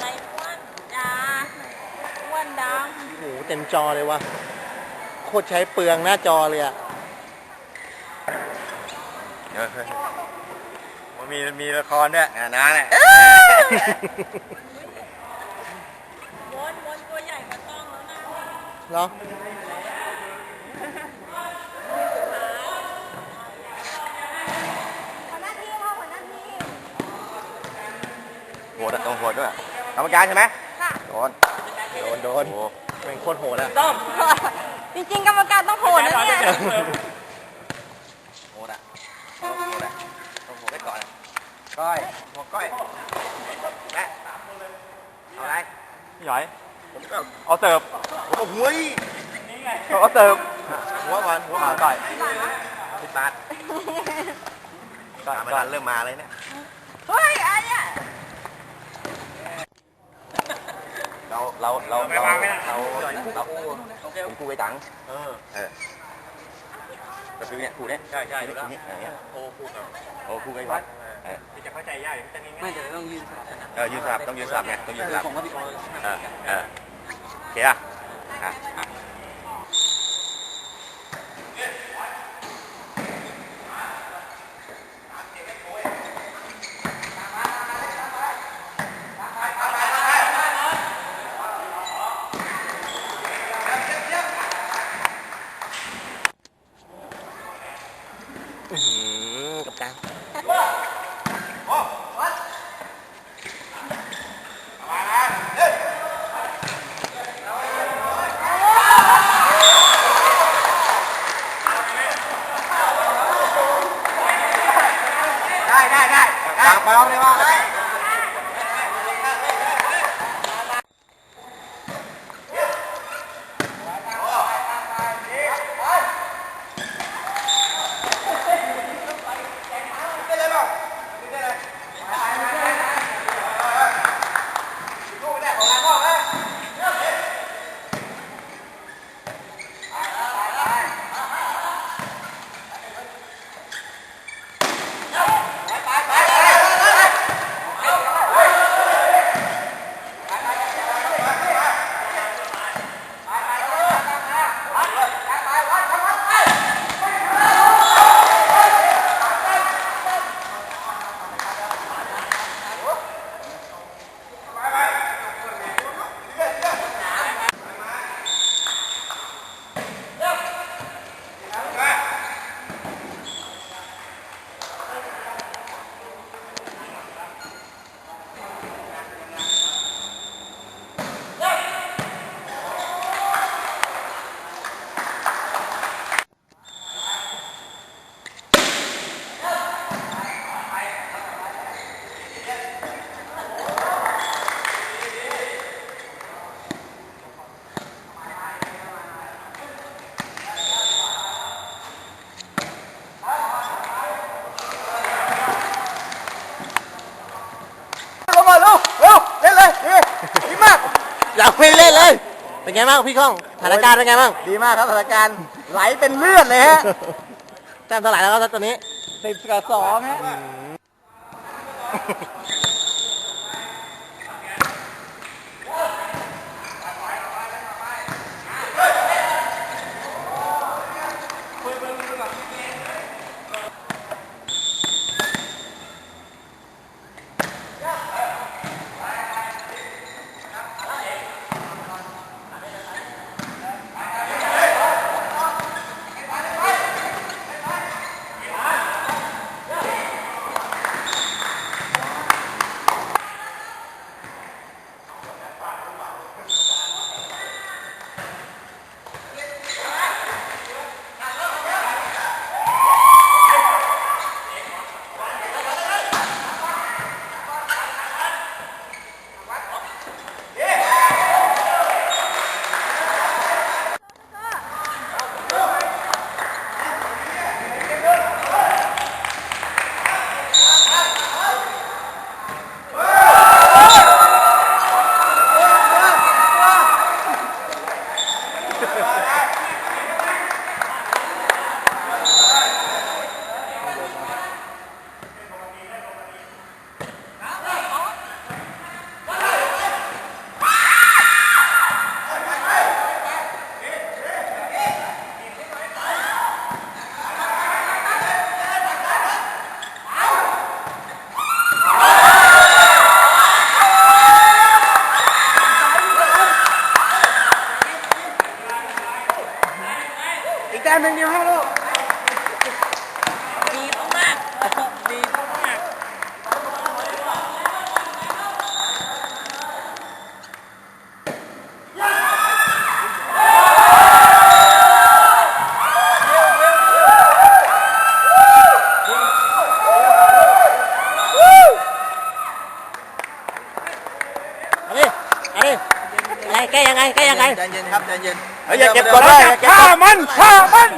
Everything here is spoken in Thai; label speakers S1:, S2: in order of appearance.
S1: ไรอ้วนจ้าอ้วนด
S2: โอ้โหเต็มจอเลยวะโคตรใช้เปลืองหน้าจอเลยอะ
S3: เออมันมีมีละครด้วยอ่านะเนี่ยำ
S1: วนวนตัวใหญ่กว่าต้องแล้วนะ
S2: เหรอ
S1: หัวหน้าที่พ่อหัวหน้าที่
S3: โหดอะต้องโหดด้วย กรรมการใช่ไหม
S1: ค่ะ
S3: โดน
S2: โดน โดน
S3: โอ้
S2: แม่งโคตรโหดอะ
S1: ต้มจริงๆกรรมการต้องโหดนะเนี่ย
S3: โหดอะโหดอะต้องโหดได้ก่อนอะก้อยหัวก้อยแม่เอาอะไร
S4: พี่หน่อย
S3: ผมก็
S4: เอาเสิร์ฟ
S3: ผมก็หุ้ย
S4: เอาเสิร์ฟ
S3: หัวก่อนหัว
S4: มา
S3: ก่อน
S4: ต่อย
S3: สิบบาท
S4: ต่อย
S3: ไม่
S4: ต่
S3: ทั
S4: อย
S3: นเริ่มมาเลยเนี่ย
S1: เฮ้ยอะไรเนี่ย
S3: เราเราเราเราเราเราผมกูไปตัง
S4: เออ
S3: เออก็คือเนี่ยกูเนี่ย
S4: ใช่ใช่
S3: กู
S4: ถูก
S3: เนี่ย
S4: แล้ว
S3: กูเนี่ย
S4: โอ้พูดแบบ
S3: โอ้กูไปวัดเออ
S4: จะเข้าใจยากจะง่าย
S5: ไม่แต่ต้องยืนสลับกันนะ
S3: เออยืนสลับต้องยืนสลับไงต้องยืนสลับ
S5: ผมกับพี่โอ
S3: เออเออโอเคอะอะอะ
S2: อื้อหื อ
S3: เป็
S2: ไงบ้างพี่ก้องสถานการณ์เป็นไงบ้าง
S3: ดีมากครับสถานการณ์ไหลเป็นเลือดเลยฮะ
S2: แต้มสลายแล้วครับตอนนี้
S5: สิบกับสองฮะ
S2: นหนึ่งเดียวให้ลูก
S1: ดีมากๆดีมากๆ
S2: อะไรอะไรแกยังไงแกยังไง
S3: ใจเย็นครับใจเย็น
S2: อย่าเก็บกดได้อย่าเก็บกด
S4: มันฆ่ามัน